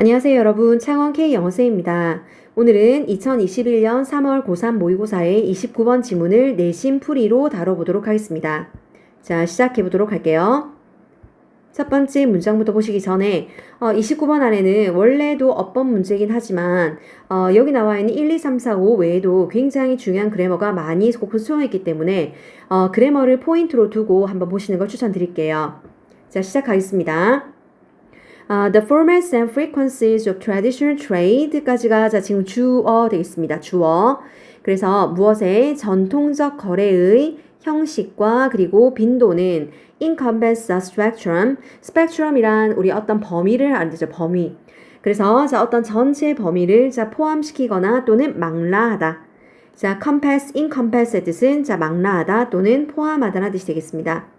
안녕하세요 여러분 창원 K 영어쌤입니다. 오늘은 2021년 3월 고3 모의고사의 29번 지문을 내신 풀이로 다뤄보도록 하겠습니다. 자 시작해 보도록 할게요. 첫 번째 문장부터 보시기 전에 어, 29번 안에는 원래도 어법 문제이긴 하지만 어, 여기 나와 있는 1, 2, 3, 4, 5 외에도 굉장히 중요한 그래머가 많이 수용했기 때문에 어, 그래머를 포인트로 두고 한번 보시는 걸 추천드릴게요. 자 시작하겠습니다. 아, the formats and frequencies of traditional trade까지가 자 지금 주어 되겠습니다. 주어. 그래서 무엇의 전통적 거래의 형식과 그리고 빈도는 encompass a spectrum. spectrum이란 우리 어떤 범위를 알죠. 범위. 그래서 자 어떤 전체 범위를 자 포함시키거나 또는 망라하다. 자 compass, encompass의 뜻은 자 망라하다 또는 포함하다는 뜻이 되겠습니다.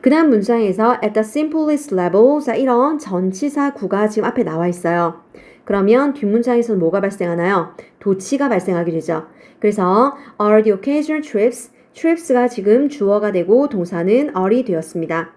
그 다음 문장에서 at the simplest level 자 이런 전치사 구가 지금 앞에 나와 있어요. 그러면 뒷문장에서는 뭐가 발생하나요? 도치가 발생하게 되죠. 그래서 are the occasional trips trips가 지금 주어가 되고 동사는 are이 되었습니다.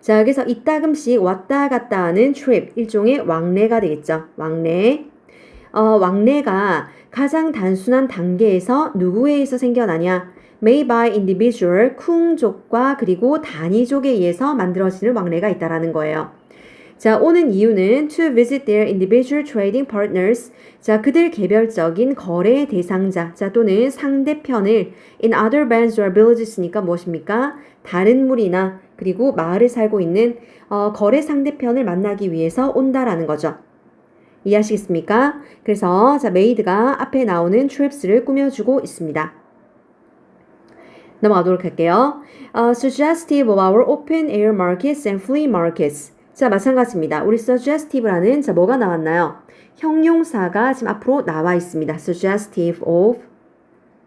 자 여기서 이따금씩 왔다 갔다 하는 trip 일종의 왕래가 되겠죠. 왕래. 어, 왕래가 가장 단순한 단계에서 누구에 의해서 생겨나냐? Made by individual 쿵족과 그리고 단위족에 의해서 만들어지는 왕래가 있다라는 거예요. 자, 오는 이유는 to visit their individual trading partners. 자, 그들 개별적인 거래 대상자, 자, 또는 상대편을 in other bands or villages니까 무엇입니까? 다른 무리나 그리고 마을에 살고 있는 어, 거래 상대편을 만나기 위해서 온다라는 거죠. 이해하시겠습니까? 그래서 자, 메이드가 앞에 나오는 trips를 꾸며주고 있습니다. 넘어가도록 할게요. Uh, suggestive of our open air markets and flea markets. 자, 마찬가지입니다. 우리 suggestive라는 자 뭐가 나왔나요? 형용사가 지금 앞으로 나와 있습니다. suggestive of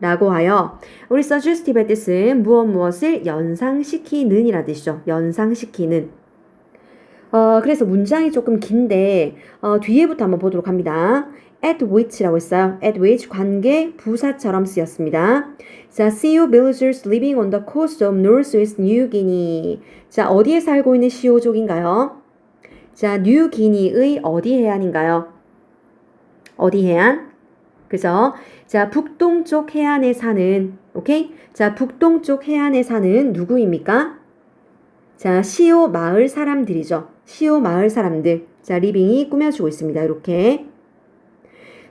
라고 하여 우리 suggestive의 뜻은 무엇 무엇을 연상시키는 이라 뜻이죠. 연상시키는 어, 그래서 문장이 조금 긴데 어, 뒤에부터 한번 보도록 합니다. At which라고 했어요. at which 관계 부사처럼 쓰였습니다. 자, CEO villagers living on the coast of Northwest New Guinea. 자, 어디에 살고 있는 시오족인가요? 자, 뉴기니의 어디 해안인가요? 어디 해안? 그죠? 자, 북동쪽 해안에 사는, 오케이? 자, 북동쪽 해안에 사는 누구입니까? 자, 시오 마을 사람들이죠. 시오 마을 사람들. 자, 리빙이 꾸며주고 있습니다. 이렇게.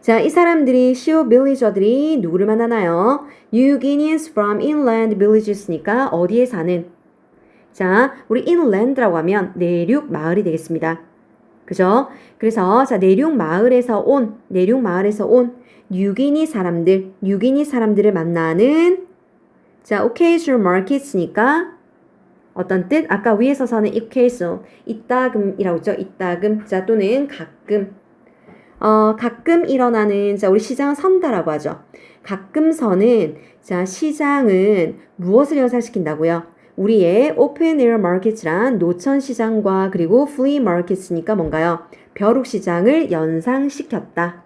자, 이 사람들이 시오 빌리저들이 누구를 만나나요? New Guineans from inland villages니까 어디에 사는? 자, 우리 inland라고 하면 내륙 마을이 되겠습니다. 그죠? 그래서 자, 내륙 마을에서 온, 내륙 마을에서 온 뉴기니 사람들, 뉴기니 사람들을 만나는 자, occasional markets니까 어떤 뜻? 아까 위에서서는 occasional, 이따금이라고 했죠. 이따금. 자, 또는 가끔. 어, 가끔 일어나는, 자, 우리 시장은 선다라고 하죠. 가끔 서는, 자, 시장은 무엇을 연상시킨다고요? 우리의 오픈 에어 마켓이란 노천 시장과 그리고 플리 마켓이니까 뭔가요? 벼룩 시장을 연상시켰다.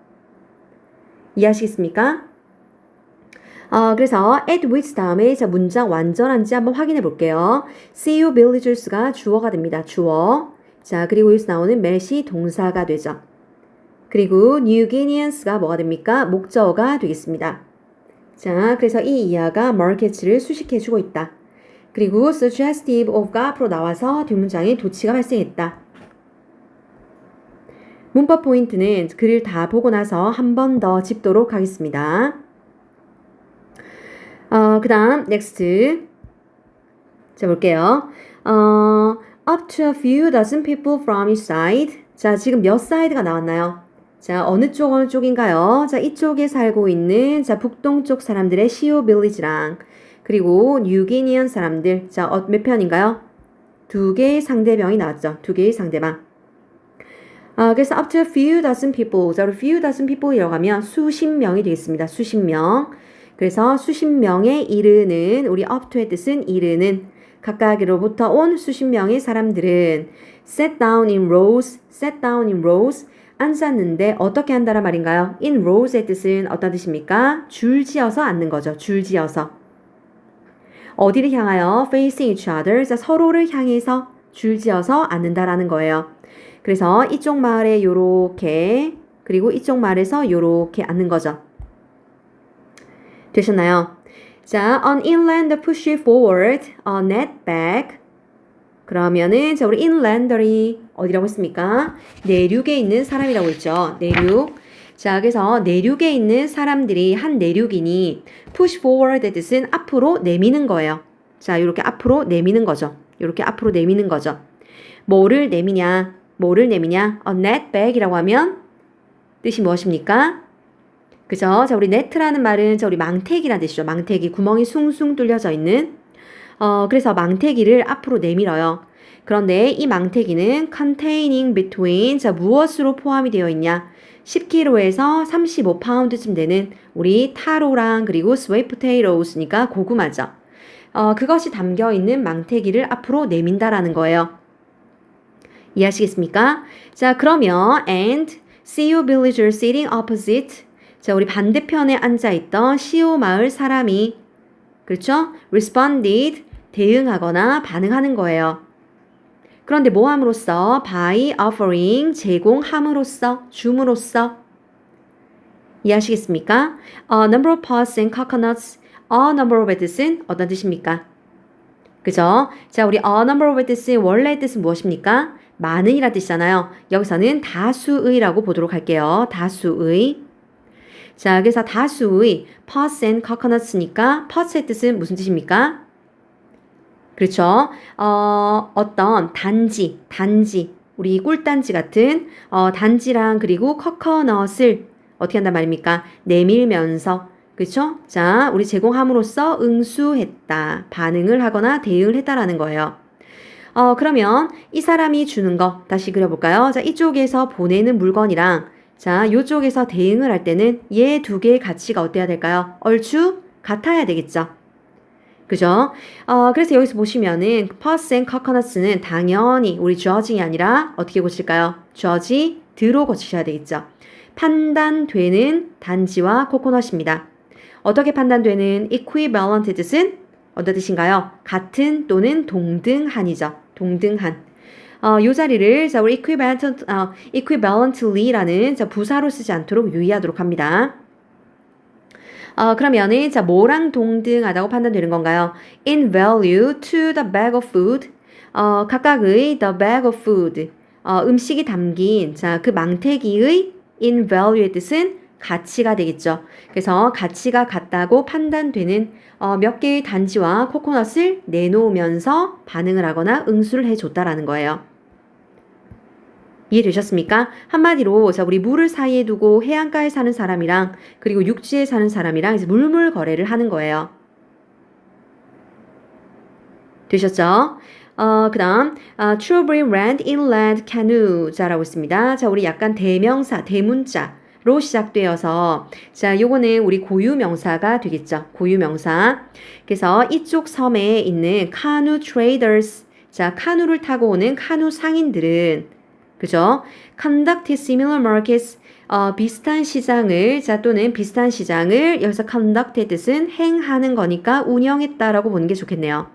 이해하시겠습니까? 어, 그래서 at which 다음에 자 문장 완전한지 한번 확인해 볼게요. You villagers가 주어가 됩니다. 주어. 자, 그리고 여기서 나오는 met이 동사가 되죠. 그리고 New Guineans가 뭐가 됩니까? 목적어가 되겠습니다. 자, 그래서 이 이하가 market를 수식해 주고 있다. 그리고 suggestive of가 앞으로 나와서 뒷문장에 도치가 발생했다. 문법 포인트는 글을 다 보고 나서 한 번 더 짚도록 하겠습니다. 어, 그 다음, next. 자, 볼게요. 어, up to a few dozen people from each side. 자, 지금 몇 사이드가 나왔나요? 자, 어느 쪽, 어느 쪽인가요? 자, 이쪽에 살고 있는, 자, 북동쪽 사람들의 시오 빌리지랑, 그리고 뉴기니언 사람들. 자, 어, 몇 편인가요? 두 개의 상대방이 나왔죠. 두 개의 상대방. 아, 그래서 up to a few dozen people. 자, few dozen people이라고 하면 수십 명이 되겠습니다. 수십 명. 그래서 수십 명에 이르는 우리 up to의 뜻은 이르는 각각으로부터 온 수십 명의 사람들은 set down in rows, set down in rows 앉았는데 어떻게 한다란 말인가요? in rows의 뜻은 어떤 뜻입니까? 줄지어서 앉는 거죠. 줄지어서. 어디를 향하여 facing each other, 자, 서로를 향해서 줄지어서 앉는다라는 거예요. 그래서 이쪽 말에 요렇게 그리고 이쪽 말에서 요렇게 앉는 거죠. 되셨나요? 자, on inland push forward, a net back. 그러면은 자 우리 inlander이 어디라고 했습니까? 내륙에 있는 사람이라고 했죠. 내륙. 자, 그래서 내륙에 있는 사람들이 한 내륙이니 push forward의 뜻은 앞으로 내미는 거예요. 자, 이렇게 앞으로 내미는 거죠. 이렇게 앞으로 내미는 거죠. 뭐를 내미냐? 뭐를 내미냐? a net bag이라고 하면 뜻이 무엇입니까? 그죠? 자, 우리 네트라는 말은 자, 우리 망태기란 뜻이죠. 망태기. 구멍이 숭숭 뚫려져 있는. 어, 그래서 망태기를 앞으로 내밀어요. 그런데 이 망태기는 containing between, 자, 무엇으로 포함이 되어 있냐? 10kg에서 35파운드쯤 되는 우리 타로랑 그리고 sweet potatoes니까 고구마죠. 어, 그것이 담겨 있는 망태기를 앞으로 내민다라는 거예요. 이해하시겠습니까? 자, 그러면 and see you villager sitting opposite 자, 우리 반대편에 앉아 있던 시오 마을 사람이 그렇죠? responded 대응하거나 반응하는 거예요. 그런데 뭐 함으로써 by offering 제공함으로써 줌으로써 이해하시겠습니까? A number of pots and coconuts a number of의 뜻은 어떤 뜻입니까? 그죠? 자, 우리 a number of의 뜻은 원래 뜻은 무엇입니까? 많은이라 뜻이잖아요. 여기서는 다수의라고 보도록 할게요. 다수의. 자, 그래서 다수의 pots and coconuts니까 pots의 뜻은 무슨 뜻입니까? 그렇죠. 어, 어떤 단지, 단지, 우리 꿀단지 같은 어, 단지랑 그리고 커커넛을 어떻게 한단 말입니까? 내밀면서 그렇죠? 자, 우리 제공함으로써 응수했다, 반응을 하거나 대응을 했다라는 거예요. 어, 그러면 이 사람이 주는 거 다시 그려볼까요? 자, 이쪽에서 보내는 물건이랑 자, 요쪽에서 대응을 할 때는 얘 두 개의 가치가 어때야 될까요? 얼추 같아야 되겠죠. 그죠? 어, 그래서 여기서 보시면은 퍼스 앤 커커너스는 당연히 우리 주어징이 아니라 어떻게 고칠까요? 주어지 드로 고치셔야 되겠죠. 판단되는 단지와 코코넛입니다. 어떻게 판단되는 equivalent 뜻은 어떤 뜻인가요? 같은 또는 동등한이죠. 동등한. 어, 요 자리를 자, 우리 equivalent, 어, equivalently라는 자, 부사로 쓰지 않도록 유의하도록 합니다. 어, 그러면은 자, 뭐랑 동등하다고 판단되는 건가요? In value to the bag of food. 어, 각각의 the bag of food. 어, 음식이 담긴 자, 그 망태기의 in value의 뜻은 가치가 되겠죠. 그래서 가치가 같다고 판단되는 어, 몇 개의 단지와 코코넛을 내놓으면서 반응을 하거나 응수를 해줬다라는 거예요. 이해되셨습니까? 한마디로 자 우리 물을 사이에 두고 해안가에 사는 사람이랑 그리고 육지에 사는 사람이랑 이제 물물 거래를 하는 거예요. 되셨죠? 어, 그 다음, 어, Trewbury Rand Inland Canoe 자라고 있습니다. 자, 우리 약간 대명사, 대문자 로 시작되어서, 자, 요거는 우리 고유명사가 되겠죠. 고유명사. 그래서 이쪽 섬에 있는 카누 트레이더스, 자, 카누를 타고 오는 카누 상인들은, 그죠? Conduct similar markets, 어, 비슷한 시장을, 자, 또는 비슷한 시장을, 여기서 conduct의 뜻은 행하는 거니까 운영했다라고 보는 게 좋겠네요.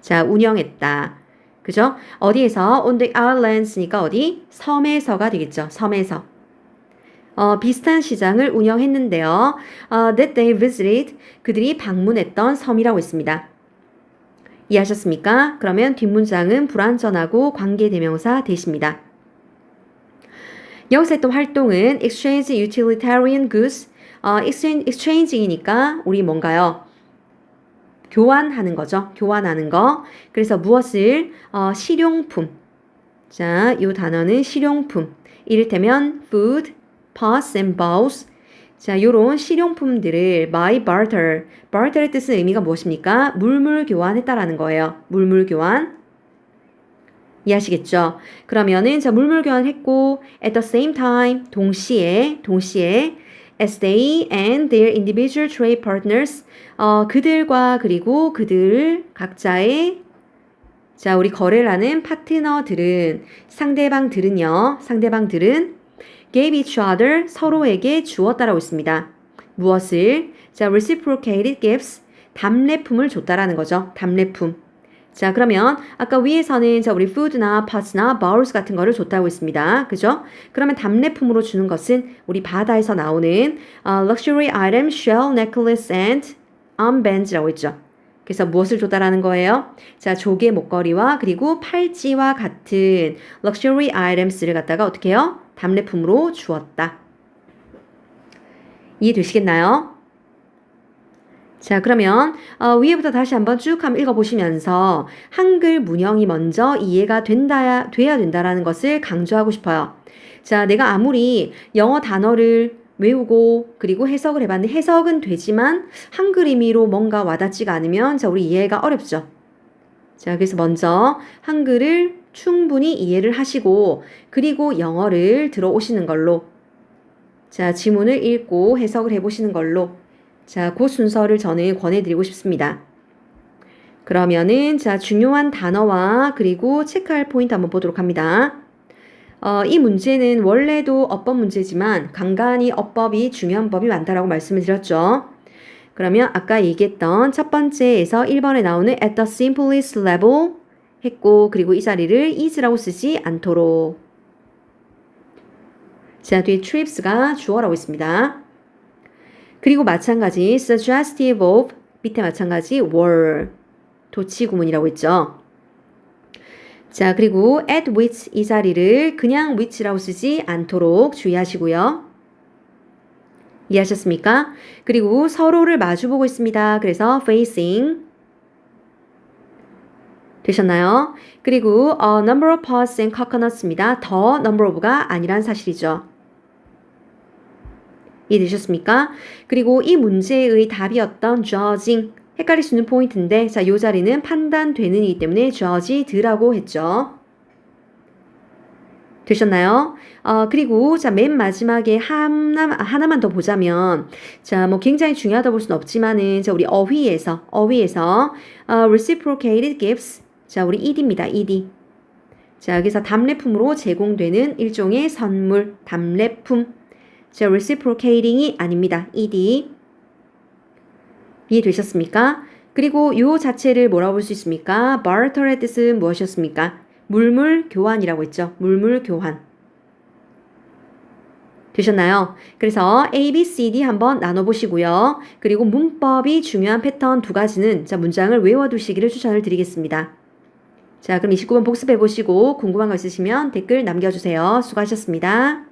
자, 운영했다. 그죠? 어디에서? on the islands니까 어디? 섬에서가 되겠죠. 섬에서. 어, 비슷한 시장을 운영했는데요. 어, that they visited. 그들이 방문했던 섬이라고 있습니다. 이해하셨습니까? 그러면 뒷문장은 불완전하고 관계대명사 대십니다. 여기서 했던 활동은 exchange utilitarian goods. 어, exchange, exchanging이니까 우리 뭔가요? 교환하는 거죠. 교환하는 거. 그래서 무엇을 어, 실용품. 자, 이 단어는 실용품. 이를테면 food, pots and bowls. 자, 요런 실용품들을 by barter. barter의 뜻은 의미가 무엇입니까? 물물 교환했다라는 거예요. 물물 교환. 이해하시겠죠? 그러면은 자, 물물 교환했고 at the same time 동시에 동시에 as they and their individual trade partners 어, 그들과 그리고 그들 각자의 자, 우리 거래를 하는 파트너들은 상대방들은요. 상대방들은 gave each other 서로에게 주었다라고 있습니다. 무엇을? 자, reciprocated gifts 답례품을 줬다라는 거죠. 답례품. 자, 그러면 아까 위에서는 자, 우리 food나 pots나 bowls 같은 거를 줬다고 했습니다. 그죠? 그러면 답례품으로 주는 것은 우리 바다에서 나오는 어, luxury item, shell, necklace and armbands라고 했죠. 그래서 무엇을 줬다라는 거예요? 자, 조개 목걸이와 그리고 팔찌와 같은 luxury items를 갖다가 어떻게 해요? 답례품으로 주었다. 이해되시겠나요? 자, 그러면 어, 위에부터 다시 한번 쭉 한번 읽어보시면서 한글 문형이 먼저 이해가 된다, 돼야 된다라는 것을 강조하고 싶어요. 자, 내가 아무리 영어 단어를 외우고 그리고 해석을 해봤는데 해석은 되지만 한글 의미로 뭔가 와닿지가 않으면 자, 우리 이해가 어렵죠. 자, 그래서 먼저 한글을 충분히 이해를 하시고 그리고 영어를 들어오시는 걸로 자, 지문을 읽고 해석을 해보시는 걸로 자, 그 순서를 저는 권해드리고 싶습니다. 그러면은 자, 중요한 단어와 그리고 체크할 포인트 한번 보도록 합니다. 어, 이 문제는 원래도 어법 문제지만 간간히 어법이 중요한 법이 많다라고 말씀을 드렸죠. 그러면 아까 얘기했던 첫 번째에서 1번에 나오는 at the simplest level 했고 그리고 이 자리를 is라고 쓰지 않도록 자 뒤에 trips가 주어라고 있습니다. 그리고 마찬가지 suggestive of 밑에 마찬가지 were 도치 구문이라고 했죠. 자, 그리고 at which 이 자리를 그냥 which라고 쓰지 않도록 주의하시고요. 이해하셨습니까? 그리고 서로를 마주보고 있습니다. 그래서 facing 되셨나요? 그리고 a number of pots and coconuts입니다. 더 number of가 아니란 사실이죠. 이해되셨습니까? 그리고 이 문제의 답이었던 judging 헷갈릴 수 있는 포인트인데 자, 요 자리는 판단되는 이기 때문에 judge드라고 했죠. 되셨나요? 어, 그리고 자, 맨 마지막에 하나, 하나만 더 보자면 자, 뭐 굉장히 중요하다 볼 수는 없지만은 자, 우리 어휘에서 어휘에서 어, reciprocated gifts 자, 우리 ed입니다. ed. 자, 여기서 답례품으로 제공되는 일종의 선물, 답례품. 자, reciprocating이 아닙니다. ed. 이해되셨습니까? 그리고 요 자체를 뭐라고 볼 수 있습니까? barter의 뜻은 무엇이었습니까? 물물 교환이라고 했죠. 물물 교환. 되셨나요? 그래서 A, B, C, D 한번 나눠보시고요. 그리고 문법이 중요한 패턴 두 가지는 자, 문장을 외워두시기를 추천을 드리겠습니다. 자, 그럼 29번 복습해 보시고 궁금한 거 있으시면 댓글 남겨주세요. 수고하셨습니다.